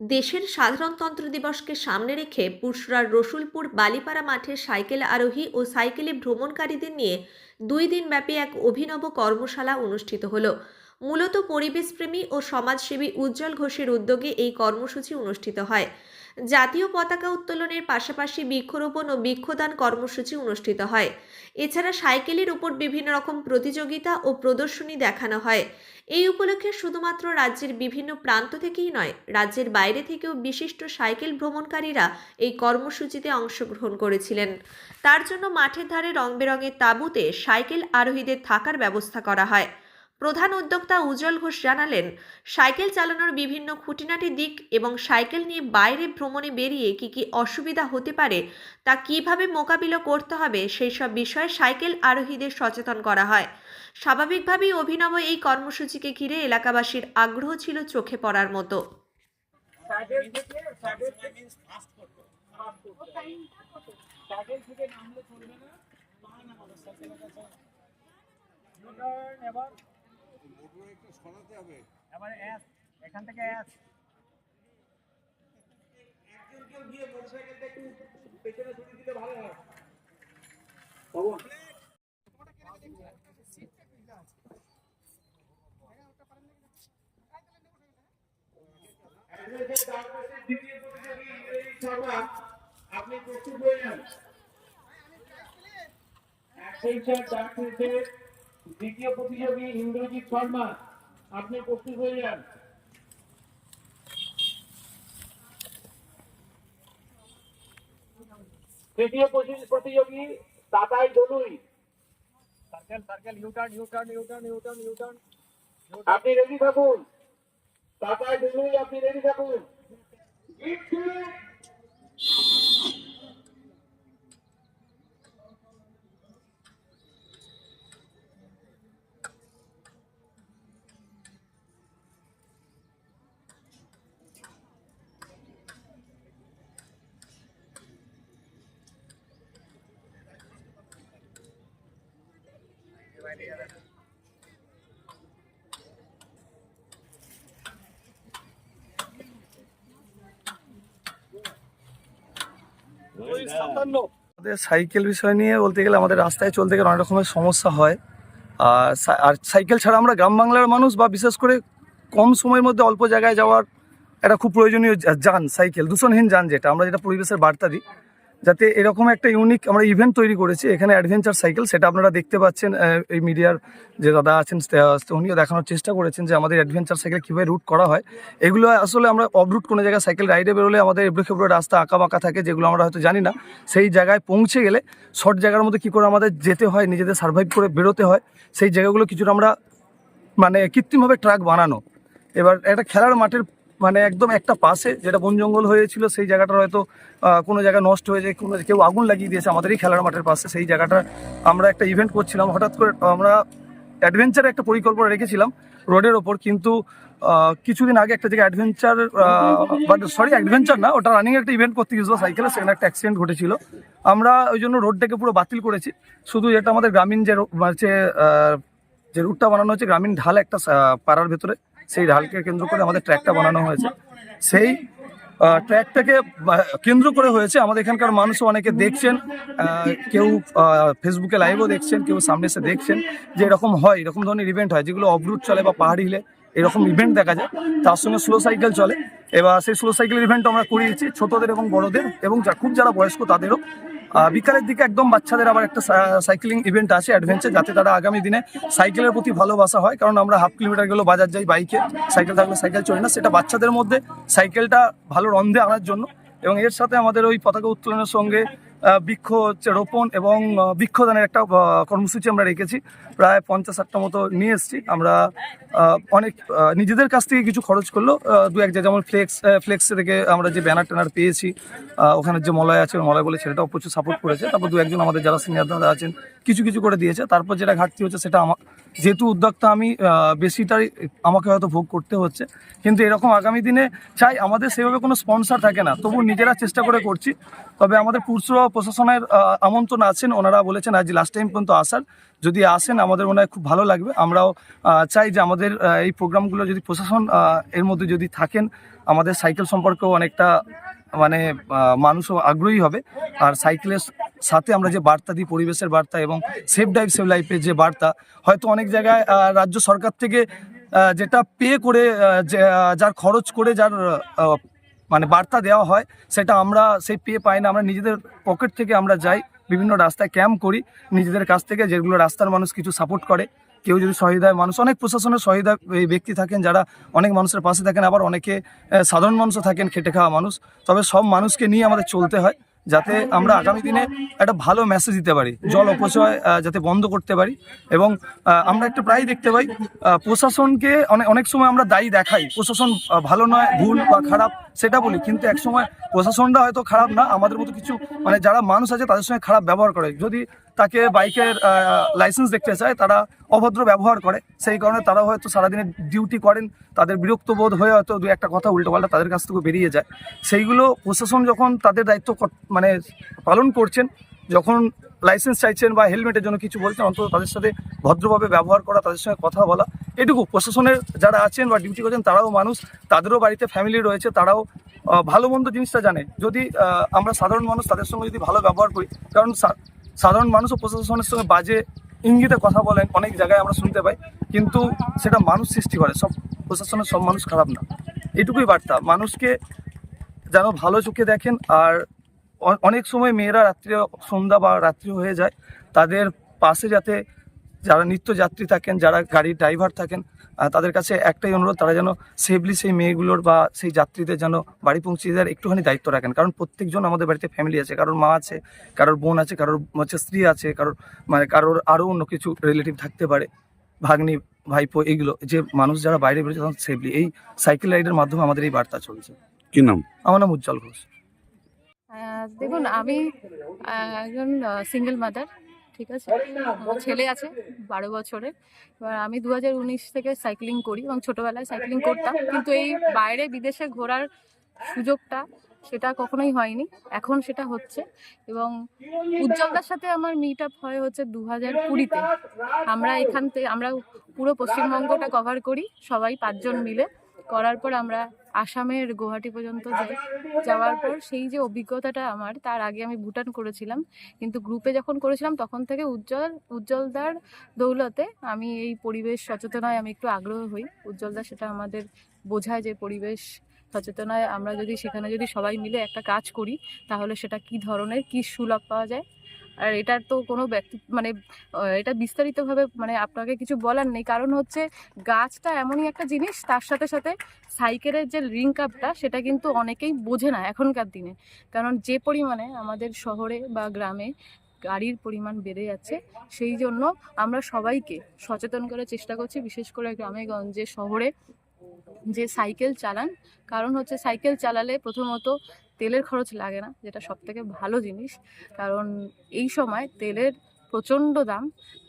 দেশের সাধারণতন্ত্র দিবসকে সামনে রেখে পুরসুরার রসুলপুর বালিপাড়া মাঠে সাইকেল আরোহী ও সাইকেলে ভ্রমণকারীদের নিয়ে দুই দিনব্যাপী এক অভিনব কর্মশালা অনুষ্ঠিত হলো। মূলত পরিবেশপ্রেমী ও সমাজসেবী উজ্জ্বল ঘোষের উদ্যোগে এই কর্মসূচি অনুষ্ঠিত হয়। জাতীয় পতাকা উত্তোলনের পাশাপাশি বৃক্ষরোপণ ও বৃক্ষদান কর্মসূচি অনুষ্ঠিত হয়। এছাড়া সাইকেলের উপর বিভিন্ন রকম প্রতিযোগিতা ও প্রদর্শনী দেখানো হয়। এই উপলক্ষে শুধুমাত্র রাজ্যের বিভিন্ন প্রান্ত থেকেই নয়, রাজ্যের বাইরে থেকেও বিশিষ্ট সাইকেল ভ্রমণকারীরা এই কর্মসূচিতে অংশগ্রহণ করেছিলেন। তার জন্য মাঠের ধারে রং বেরঙের তাঁবুতে সাইকেল আরোহীদের থাকার ব্যবস্থা করা হয়। প্রধান উদ্যোক্তা উজ্জ্বল ঘোষ জানালেন, সাইকেল চালানোর বিভিন্ন খুঁটিনাটি দিক এবং সাইকেল নিয়ে বাইরে ভ্রমণে বেরিয়ে কি কি অসুবিধা হতে পারে তা কীভাবে মোকাবিলা করতে হবে সেই সব বিষয়ে সাইকেল আরোহীদের সচেতন করা হয়। স্বাভাবিকভাবেই অভিনব এই কর্মসূচিকে ঘিরে এলাকাবাসীর আগ্রহ ছিল চোখে পড়ার মতো। এখান থেকে একজন কেউ গিয়ে মোটরসাইকেলটা একটু পেছনে দিলে ভালো হয় পবন অ্যাডভেঞ্চার ডাকবাসের দ্বিতীয় প্রতিযোগী ইন্দ্রজিৎ শর্মা দ্বিতীয় প্রতিযোগী ইন্দ্রজিৎ শর্মা আপনি প্রস্তুত হয়ে যান তৃতীয় প্রতি- প্রতিযোগী Tatai Dolui circle circle U turn U turn U turn U turn U turn আপনি রেডি থাকুন। তাতাই দলুই আপনি রেডি থাকুন আমাদের সাইকেল বিষয় নিয়ে বলতে গেলে আমাদের রাস্তায় চলতে গেলে অনেক রকমের সমস্যা হয়। আর আর সাইকেল ছাড়া আমরা গ্রাম বাংলার মানুষ বা বিশেষ করে কম সময়ের মধ্যে অল্প জায়গায় যাওয়ার একটা খুব প্রয়োজনীয় যান, সাইকেল, দূষণহীন যান যেটা। আমরা যেটা পরিবেশের বার্তা দিই যাতে এরকম একটা ইউনিক আমরা ইভেন্ট তৈরি করেছি, এখানে অ্যাডভেঞ্চার সাইকেল সেটা আপনারা দেখতে পাচ্ছেন এই মিডিয়ার যে দাদা আছেন উনিও দেখানোর চেষ্টা করেছেন যে আমাদের অ্যাডভেঞ্চার সাইকেল কীভাবে রুট করা হয়। এগুলো আসলে আমরা অফরুট কোনো জায়গায় সাইকেল রাইডে বেরোলে আমাদের এবড়ো খেবড়ো রাস্তা আঁকা বাঁকা থাকে, যেগুলো আমরা হয়তো জানি না। সেই জায়গায় পৌঁছে গেলে শর্ট জায়গার মধ্যে কী করে আমাদের যেতে হয়, নিজেদের সার্ভাইভ করে বেরোতে হয়, সেই জায়গাগুলো কিছুটা আমরা মানে কৃত্রিমভাবে ট্রাক বানানো। এবার একটা খেলার মাঠের মানে একদম একটা পাশে যেটা বন জঙ্গল হয়েছিল সেই জায়গাটার হয়তো কোনো জায়গা নষ্ট হয়ে যায় কোনো কেউ আগুন লাগিয়ে দিয়েছে আমাদের এই খেলার মাঠের পাশে সেই জায়গাটা আমরা একটা ইভেন্ট করছিলাম। হঠাৎ করে আমরা অ্যাডভেঞ্চারের একটা পরিকল্পনা রেখেছিলাম রোডের ওপর কিন্তু কিছুদিন আগে একটা জায়গায় অ্যাডভেঞ্চার সরি অ্যাডভেঞ্চার না ওটা রানিং একটা ইভেন্ট করতে গিয়েছিল সাইকেলে সেখানে একটা অ্যাক্সিডেন্ট ঘটেছিল। আমরা ওই জন্য রোডটাকে পুরো বাতিল করেছি। শুধু যেটা আমাদের গ্রামীণ যে আহ, যে রুটটা বানানো হচ্ছে গ্রামীণ ঢাল একটা পাড়ার ভেতরে সেই ঢালকে কেন্দ্র করে আমাদের ট্র্যাকটা বানানো হয়েছে। সেই ট্র্যাকটাকে কেন্দ্র করে হয়েছে আমাদের এখানকার মানুষও অনেকে দেখছেন কেউ ফেসবুকে লাইভও দেখছেন, কেউ সামনে এসে দেখছেন যে এরকম হয়, এরকম ধরনের ইভেন্ট হয়, যেগুলো অফরুট চলে বা পাহাড়ি হিলে এরকম ইভেন্ট দেখা যায়। তার সঙ্গে স্লো সাইকেল চলে। এবার সেই স্লো সাইকেল ইভেন্ট আমরা করিয়েছি ছোটদের এবং বড়দের এবং খুব যারা বয়স্ক তাদেরও। বিকালের দিকে একদম বাচ্চাদের আবার একটা সাইক্লিং ইভেন্ট আছে অ্যাডভেঞ্চার যাতে তারা আগামী দিনে সাইকেলের প্রতি ভালোবাসা হয়। কারণ আমরা হাফ কিলোমিটার গেলেও বাজার যাই বাইকে সাইকেল থাকলে সাইকেল চলে না। সেটা বাচ্চাদের মধ্যে সাইকেলটা ভালো রন্ধে আনার জন্য। এবং এর সাথে আমাদের ওই পতাকা উত্তোলনের সঙ্গে বৃক্ষ রোপণ এবং বৃক্ষদানের একটা কর্মসূচি আমরা রেখেছি। প্রায় পঞ্চাশ ষাটটা মতো নিয়ে এসেছি। আমরা অনেক নিজেদের কাছ থেকে কিছু খরচ করল। দু এক জায়গায় যেমন ফ্লেক্স ফ্লেক্স থেকে আমরা যে ব্যানার ট্যানার পেয়েছি ওখানে যে মলয় আছে মলয় বলে ছেলেটাও প্রচুর সাপোর্ট করেছে। তারপর দু একজন আমাদের যারা সিনিয়র দাদা আছেন, কিছু কিছু করে দিয়েছে। তারপর যেটা ঘাটতি হচ্ছে, সেটা আমার যেহেতু উদ্যোক্তা আমি বেশিটাই আমাকে হয়তো ভোগ করতে হচ্ছে। কিন্তু এরকম আগামী দিনে, চাই আমাদের সেভাবে কোনো স্পন্সর থাকে না। তবু নিজেরা চেষ্টা করে করছি। তবে আমাদের পুরসভা প্রশাসনের আমন্ত্রণ আছেন, ওনারা বলেছেন আজ লাস্ট টাইম পর্যন্ত আসার। যদি আসেন, আমাদের মনে হয় খুব ভালো লাগবে। আমরাও চাই যে আমাদের এই প্রোগ্রামগুলো যদি প্রশাসন এর মধ্যে যদি থাকেন, আমাদের সাইকেল সম্পর্কেও অনেকটা মানে মানুষও আগ্রহী হবে। আর সাইকেলের সাথে আমরা যে বার্তা দিই, পরিবেশের বার্তা এবং সেফ ড্রাইভ সেভ লাইফের যে বার্তা, হয়তো অনেক জায়গায় রাজ্য সরকার থেকে যেটা পে করে যার খরচ করে, যার মানে বার্তা দেওয়া হয়, সেটা আমরা সেই পেয়ে পাই না। আমরা নিজেদের পকেট থেকে আমরা যাই, বিভিন্ন রাস্তায় ক্যাম্প করি, নিজেদের কাছ থেকে যেগুলো রাস্তার মানুষ কিছু সাপোর্ট করে। কেউ যদি সহৃদয় মানুষ, অনেক প্রশাসনের সহৃদয় ব্যক্তি থাকেন যারা অনেক মানুষের পাশে থাকেন, আবার অনেকে সাধারণ মানুষও থাকেন খেটে খাওয়া মানুষ। তবে সব মানুষকে নিয়ে আমাদের চলতে হয়। যাতে আমরা আগামী দিনে একটা ভালো মেসেজ দিতে পারি, জল অপচয় যাতে বন্ধ করতে পারি এবং আমরা একটা প্রায় দেখতে পাই প্রশাসনকে অনেক অনেক সময় আমরা দায়ী দেখাই, প্রশাসন ভালো নয়, ভুল বা খারাপ সেটা বলি, কিন্তু এক সময় প্রশাসনটা হয়তো খারাপ না, আমাদের মতো কিছু মানে যারা মানুষ আছে তাদের সঙ্গে খারাপ ব্যবহার করে। যদি তাকে বাইকের লাইসেন্স দেখতে চায়, তারা অভদ্র ব্যবহার করে। সেই কারণে তারা হয়তো সারাদিনের ডিউটি করেন, তাদের বিরক্ত বোধ হয়ে হয়তো দু একটা কথা উল্টোপাল্টা তাদের কাছ থেকে বেরিয়ে যায়। সেইগুলো প্রশাসন যখন তাদের দায়িত্ব মানে পালন করছেন, যখন লাইসেন্স চাইছেন বা হেলমেটের জন্য কিছু বলছেন, অন্তত তাদের সাথে ভদ্রভাবে ব্যবহার করা, তাদের সঙ্গে কথা বলা, এটুকু। প্রশাসনের যারা আছেন বা ডিউটি করছেন, তারাও মানুষ, তাদেরও বাড়িতে ফ্যামিলি রয়েছে, তারাও ভালো মন্দ জিনিসটা জানে। যদি আমরা সাধারণ মানুষ, তাদের সঙ্গে যদি ভালো ব্যবহার করি, কারণ সাধারণ মানুষ ও প্রশাসনের সঙ্গে বাজে ইঙ্গিতে কথা বলেন, অনেক জায়গায় আমরা শুনতে পাই, কিন্তু সেটা মানুষ সৃষ্টি করে, সব প্রশাসনের সব মানুষ খারাপ না। এটুকুই বার্তা, মানুষকে যেন ভালো চোখে দেখেন, আর অনেক সময় মেয়েরা রাত্রে, সন্ধ্যা বা রাত্রি হয়ে যায়, তাদের পাশে যাতে যারা নিত্যযাত্রী থাকেন, যারা গাড়ির ড্রাইভার থাকেন তাদের কাছে একটাই অনুরোধ তারা যেন সেফলি সেই মেয়েগুলোর বা সেই যাত্রীদের যেন বাড়ি পৌঁছে দেওয়ার একটুখানি দায়িত্ব রাখেন। কারণ প্রত্যেকজন আমাদের বাড়িতে ফ্যামিলি আছে কারোর মা আছে কারোর বোন আছে কারোর হচ্ছে স্ত্রী আছে কারোর মানে কারোর আরও অন্য কিছু রিলেটিভ থাকতে পারে ভাগ্নি ভাইপো এইগুলো যে মানুষ যারা বাইরে বেরোচ্ছে তখন সেফলি এই সাইকেল রাইডের মাধ্যমে আমাদের এই বার্তা চলছে। কি নাম? আমার নাম উজ্জ্বল ঘোষ। দেখুন আমি একজন সিঙ্গেল মাদার ঠিক আছে? আমার ছেলে আছে বারো বছরের। এবার আমি দু হাজার উনিশ থেকে সাইক্লিং করি এবং ছোটোবেলায় সাইক্লিং করতাম। কিন্তু এই বাইরে বিদেশে ঘোরার সুযোগটা সেটা কখনোই হয়নি। এখন সেটা হচ্ছে এবং উজ্জ্বলদার সাথে আমার মিট আপ হয় হচ্ছে দু হাজার কুড়িতে আমরা এখান থেকে আমরা পুরো পশ্চিমবঙ্গটা কভার করি সবাই পাঁচজন মিলে। করার পর আমরা আসামের গুয়াহাটি পর্যন্ত যাই যাওয়ার পর সেই যে অভিজ্ঞতাটা আমার, তার আগে আমি ভুটান করেছিলাম। কিন্তু গ্রুপে যখন করেছিলাম, তখন থেকে উজ্জ্বল, উজ্জ্বলদার দৌলতে আমি এই পরিবেশ সচেতনায় আমি একটু আগ্রহ হই। উজ্জ্বলদার সেটা আমাদের বোঝায় যে পরিবেশ সচেতনায় আমরা যদি সেখানে যদি সবাই মিলে একটা কাজ করি, তাহলে সেটা কি ধরনের, কি সুলভ পাওয়া যায়? আর এটার তো কোনো ব্যক্তি মানে এটা বিস্তারিতভাবে মানে আপনাকে কিছু বলার নেই। কারণ হচ্ছে গাছটা এমনই একটা জিনিস, তার সাথে সাথে সাইকেলের যে লিঙ্ক আপটা সেটা কিন্তু অনেকেই বোঝে না এখনকার দিনে। কারণ যে পরিমাণে আমাদের শহরে বা গ্রামে গাড়ির পরিমাণ বেড়ে যাচ্ছে, সেই জন্য আমরা সবাইকে সচেতন করার চেষ্টা করছি। বিশেষ করে গ্রামে গঞ্জে শহরে যে সাইকেল চালান, কারণ হচ্ছে সাইকেল চালালে প্রথমত তেলের খরচ লাগে না, যেটা সব থেকে ভালো জিনিস। কারণ এই সময় তেলের প্রচণ্ড দাম,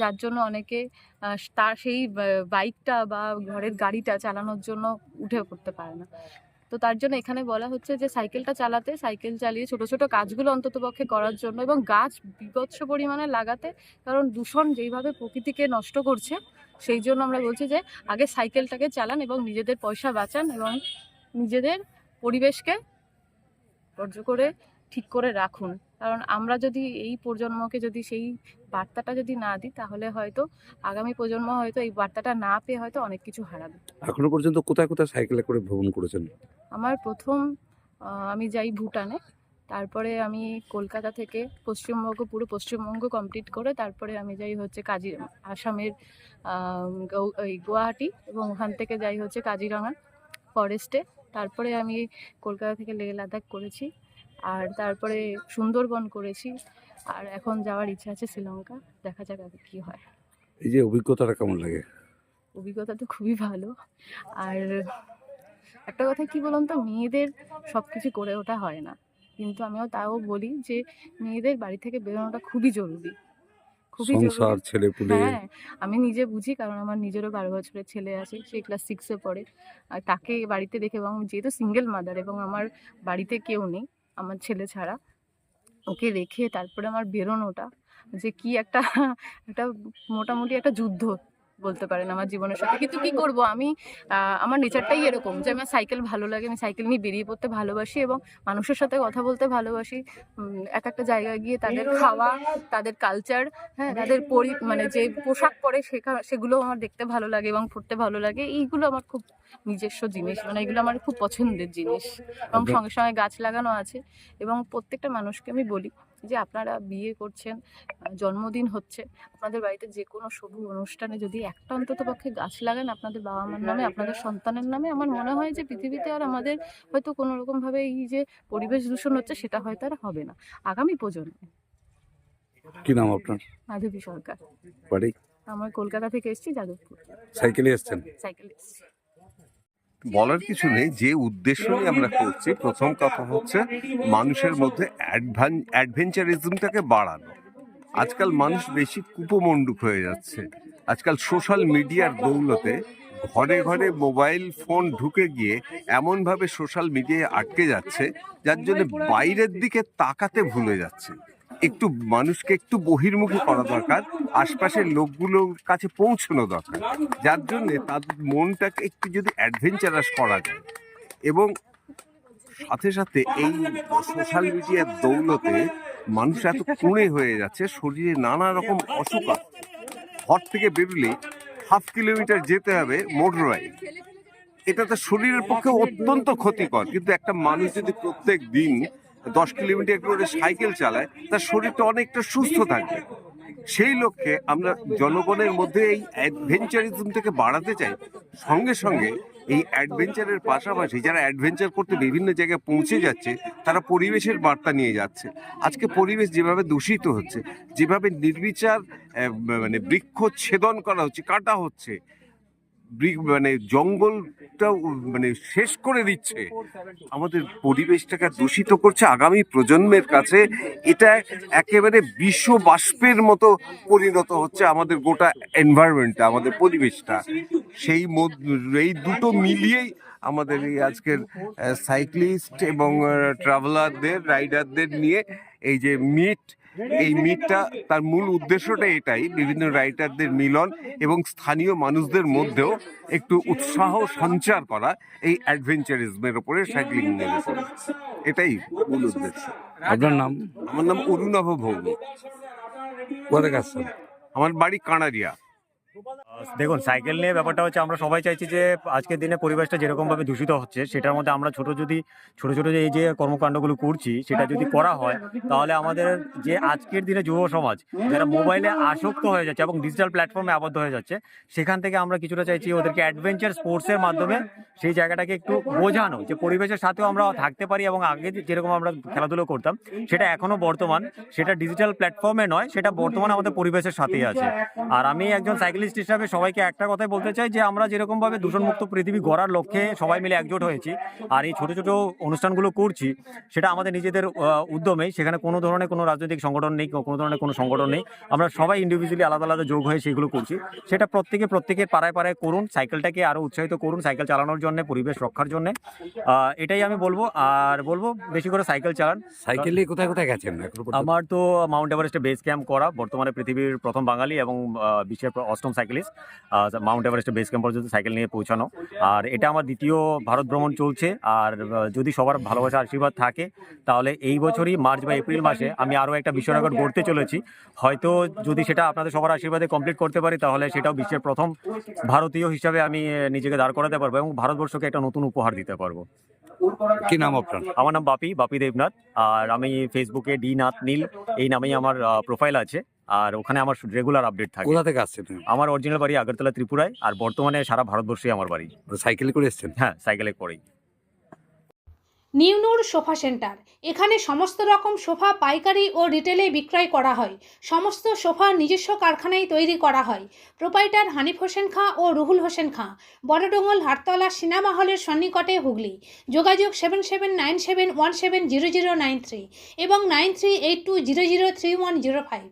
যার জন্য অনেকে তার সেই বাইকটা বা ঘরের গাড়িটা চালানোর জন্য উঠে পড়তে পারে না। তো তার জন্য এখানে বলা হচ্ছে যে সাইকেলটা চালাতে, সাইকেল চালিয়ে ছোট ছোট কাজগুলো অন্ততপক্ষে করার জন্য এবং গাছ বিভৎস পরিমাণে লাগাতে, কারণ দূষণ যেইভাবে প্রকৃতিকে নষ্ট করছে সেই জন্য আমরা বলছি যে আগে সাইকেলটাকে চালান এবং নিজেদের পয়সা বাঁচান এবং নিজেদের পরিবেশকে বর্জ্য করে ঠিক করে রাখুন। কারণ আমরা যদি এই প্রজন্মকে যদি সেই বার্তাটা যদি না দিই তাহলে হয়তো আগামী প্রজন্ম হয়তো এই বার্তাটা না পেয়ে হয়তো অনেক কিছু হারাবে। এখনও পর্যন্ত কোথায় কোথায় সাইকেলে করে ভ্রমণ করেছেন? আমার প্রথম আমি যাই ভুটানে। তারপরে আমি কলকাতা থেকে পশ্চিমবঙ্গ পুরো পশ্চিমবঙ্গ কমপ্লিট করে তারপরে আমি যাই হচ্ছে কাজি আসামের এই গুয়াহাটি এবং ওখান থেকে যাই হচ্ছে কাজিরাঙা ফরেস্টে তারপরে আমি কলকাতা থেকে লেহ লাদাখ করেছি আর তারপরে সুন্দরবন করেছি। আর এখন যাওয়ার ইচ্ছা আছে শ্রীলঙ্কা। দেখা যাক আগে কী হয়। এই যে অভিজ্ঞতাটা কেমন লাগে? অভিজ্ঞতা তো খুবই ভালো। আর একটা কথা কি বলুন তো মেয়েদের সব কিছু করে ওঠা হয় না। কিন্তু আমিও তাও বলি যে মেয়েদের বাড়ি থেকে বেরোনোটা খুবই জরুরি। খুবই সংসার ছেলে পুলে হ্যাঁ আমি নিজে বুঝি কারণ আমার নিজেরও বারো বছরের ছেলে আছে সে ক্লাস সিক্সে পড়ে। আর তাকে বাড়িতে দেখে এবং যেহেতু সিঙ্গেল মাদার এবং আমার বাড়িতে কেউ নেই আমার ছেলে ছাড়া ওকে রেখে তারপরে আমার বেরোনোটা যে কি একটা একটা মোটামুটি একটা যুদ্ধ। বলতে পারেন আমার জীবনের সাথে। কিন্তু কি করব? আমি আমার নেচারটাই এরকম যে আমার সাইকেল ভালো লাগে আমি সাইকেল নিয়ে বেরিয়ে পড়তে ভালোবাসি এবং মানুষের সাথে কথা বলতে ভালোবাসি। এক একটা জায়গায় গিয়ে তাদের খাওয়া তাদের কালচার হ্যাঁ তাদের পরি মানে যে পোশাক পরে শেখা সেগুলো আমার দেখতে ভালো লাগে এবং পড়তে ভালো লাগে। এইগুলো আমার খুব নিজস্ব জিনিস মানে এগুলো আমার খুব পছন্দের জিনিস। এবং সঙ্গে সঙ্গে গাছ লাগানো আছে এবং প্রত্যেকটা মানুষকে আমি বলি যে আপনারা বিয়ে করছেন জন্মদিন হচ্ছে আপনাদের বাড়িতে যে কোনো শুভ অনুষ্ঠানে যদি একটা অন্তত পক্ষে গাছ লাগান আপনাদের বাবা মার নামে আপনাদের সন্তানের নামে আমার মনে হয় যে পৃথিবীতে আর আমাদের হয়তো কোনো রকমভাবে এই যে পরিবেশ দূষণ হচ্ছে সেটা হয়তো আর হবে না। আগামী প্রজন্মে। কি নাম আপনার? মাধবী সরকার। বাড়ি? আমার কলকাতা থেকে এসেছি যাদবপুর। সাইকেলে এসছেন? সাইকেল এসেছি। বলার কিছু নেই যে উদ্দেশ্য নিয়ে আমরা করছি প্রথম কথা হচ্ছে মানুষের মধ্যে অ্যাডভেঞ্চারিজমটাকে বাড়ানো। আজকাল মানুষ বেশি কুপমণ্ডুক হয়ে যাচ্ছে। আজকাল সোশ্যাল মিডিয়ার দৌলতে ঘরে ঘরে মোবাইল ফোন ঢুকে গিয়ে এমনভাবে সোশ্যাল মিডিয়ায় আটকে যাচ্ছে যার জন্য বাইরের দিকে তাকাতে ভুলে যাচ্ছে। একটু মানুষকে একটু বহির্মুখী করা দরকার, আশপাশের লোকগুলোর কাছে পৌঁছানো দরকার। যার জন্যে তার মনটাকে একটু যদি অ্যাডভেঞ্চারাস করা যায়। এবং সাথে সাথে এই সোশ্যাল মিডিয়ার দৌলতে মানুষ এত কুঁড়ে হয়ে যাচ্ছে, শরীরে নানা রকম অসুখ। ঘর থেকে বেরোলেই হাফ কিলোমিটার যেতে হবে মোটর রাইড এটা তো শরীরের পক্ষে অত্যন্ত ক্ষতিকর। কিন্তু একটা মানুষ যদি প্রত্যেক দিন দশ কিলোমিটার করে সাইকেল চালায়, তার শরীরটা অনেকটা সুস্থ থাকবে। সেই লক্ষ্যে আমরা জনগণের মধ্যে এই অ্যাডভেঞ্চারিজম থেকে বাড়াতে চাই। সঙ্গে সঙ্গে এই অ্যাডভেঞ্চারের পাশাপাশি যারা অ্যাডভেঞ্চার করতে বিভিন্ন জায়গায় পৌঁছে যাচ্ছে, তারা পরিবেশের বার্তা নিয়ে যাচ্ছে। আজকে পরিবেশ যেভাবে দূষিত হচ্ছে, যেভাবে নির্বিচার মানে বৃক্ষ ছেদন করা হচ্ছে, কাটা হচ্ছে মানে জঙ্গলটা মানে শেষ করে দিচ্ছে। আমাদের পরিবেশটাকে দূষিত করছে আগামী প্রজন্মের কাছে। এটা একেবারে বিশ্ব বাষ্পের মতো পরিণত হচ্ছে আমাদের গোটা এনভায়রনমেন্টটা আমাদের পরিবেশটা। সেই এই দুটো মিলিয়েই আমাদের এই আজকের সাইক্লিস্ট এবং ট্রাভেলারদের রাইডারদের নিয়ে এই যে মিট এই মিটটা তার মূল উদ্দেশ্যটা এটাই বিভিন্ন রাইটারদের মিলন এবং স্থানীয় মানুষদের মধ্যেও একটু উৎসাহ সঞ্চার করা এই অ্যাডভেঞ্চারিজমের ওপরে সাইক্লিং এর উপরে এটাই মূল উদ্দেশ্য আপনার নাম আমার নাম অরুণাভ ভৌমিক কোথায় আমার বাড়ি কানারিয়া আহ, দেখুন, সাইকেল নিয়ে ব্যাপারটা হচ্ছে আমরা সবাই চাইছি যে আজকের দিনে পরিবেশটা যেরকমভাবে দূষিত হচ্ছে, সেটার মধ্যে আমরা ছোট যদি, ছোট ছোট যে এই যে কর্মকাণ্ডগুলো করছি, সেটা যদি করা হয়, তাহলে আমাদের যে আজকের দিনে যুব সমাজ, যারা মোবাইলে আসক্ত হয়ে যাচ্ছে এবং ডিজিটাল প্ল্যাটফর্মে আবদ্ধ হয়ে যাচ্ছে, সেখান থেকে আমরা কিছুটা চাইছি ওদেরকে অ্যাডভেঞ্চার স্পোর্টসের মাধ্যমে সেই জায়গাটাকে একটু বোঝানো, যে পরিবেশের সাথেও আমরা থাকতে পারি এবং আগে যেরকম আমরা খেলাধুলো করতাম, সেটা এখনও বর্তমান, সেটা ডিজিটাল প্ল্যাটফর্মে নয়, সেটা বর্তমানে আমাদের পরিবেশের সাথেই আছে। আর আমি একজন সাইকেলিস্ট হিসাবে সবাইকে একটা কথাই বলতে চাই যে আমরা যেরকমভাবে দূষণমুক্ত পৃথিবী গড়ার লক্ষ্যে সবাই মিলে একজোট হয়েছি আর এই ছোট ছোট অনুষ্ঠানগুলো করছি সেটা আমাদের নিজেদের আহ, উদ্যমেই সেখানে কোনো ধরনের কোনো রাজনৈতিক সংগঠন নেই কোনো ধরনের কোনো সংগঠন নেই আমরা সবাই ইন্ডিভিজুয়ালি আলাদা আলাদা যোগ হয়ে সেগুলো করছি। সেটা প্রত্যেকে প্রত্যেকের পাড়ায় পাড়ায় করুন সাইকেলটাকে আরও উৎসাহিত করুন সাইকেল চালানোর জন্য পরিবেশ রক্ষার জন্য। এটাই আমি বলব আর বলব বেশি করে সাইকেল চালান। সাইকেলে কোথায় কোথায় গেছেন? আমার তো মাউন্ট এভারেস্টে বেস ক্যাম্প করা বর্তমানে পৃথিবীর প্রথম বাঙালি এবং বিশ্বের প্র- অষ্টম সাইকেলিস্ট মাউন্ট এভারেস্টে বেস ক্যাম্প পর্যন্ত সাইকেল নিয়ে পৌঁছানো। আর এটা আমার দ্বিতীয় ভারত ভ্রমণ চলছে। আর যদি সবার ভালোবাসা আশীর্বাদ থাকে তাহলে এই বছরই মার্চ বা এপ্রিল মাসে আমি আরও একটা বিশ্ব রেকর্ড গড়তে চলেছি। হয়তো যদি সেটা আপনাদের সবার আশীর্বাদে কমপ্লিট করতে পারি তাহলে সেটাও বিশ্বের প্রথম ভারতীয় হিসাবে আমি নিজেকে দাঁড় করাতে পারব এবং ভারতবর্ষকে একটা নতুন উপহার দিতে পারব। কি নাম আপনার? আমার নাম বাপি বাপি দেবনাথ। আর আমি ফেসবুকে ডি নাথ নীল এই নামেই আমার প্রোফাইল আছে। আর ওখানে আমার রেগুলার আপডেট থাকে। কোথা থেকে আসছেন আমার অরিজিনাল বাড়ি আগরতলা ত্রিপুরায় আর বর্তমানে সারা ভারতবর্ষে আমার বাড়ি। সাইকেলে করে এসছেন? হ্যাঁ সাইকেলে করেই। নিউনুর সোফা সেন্টার। এখানে সমস্ত রকম সোফা পাইকারি ও রিটেলে বিক্রয় করা হয়। সমস্ত সোফা নিজস্ব কারখানায় তৈরি করা হয়। প্রোপাইটার হানিফ হোসেন খাঁ ও রুহুল হোসেন খাঁ। বড়ডোঙ্গল হাটতলা সিনেমা হলের সন্নিকটে হুগলি। যোগাযোগ seven seven nine seven one seven zero zero nine three এবং nine three eight two zero zero three one zero five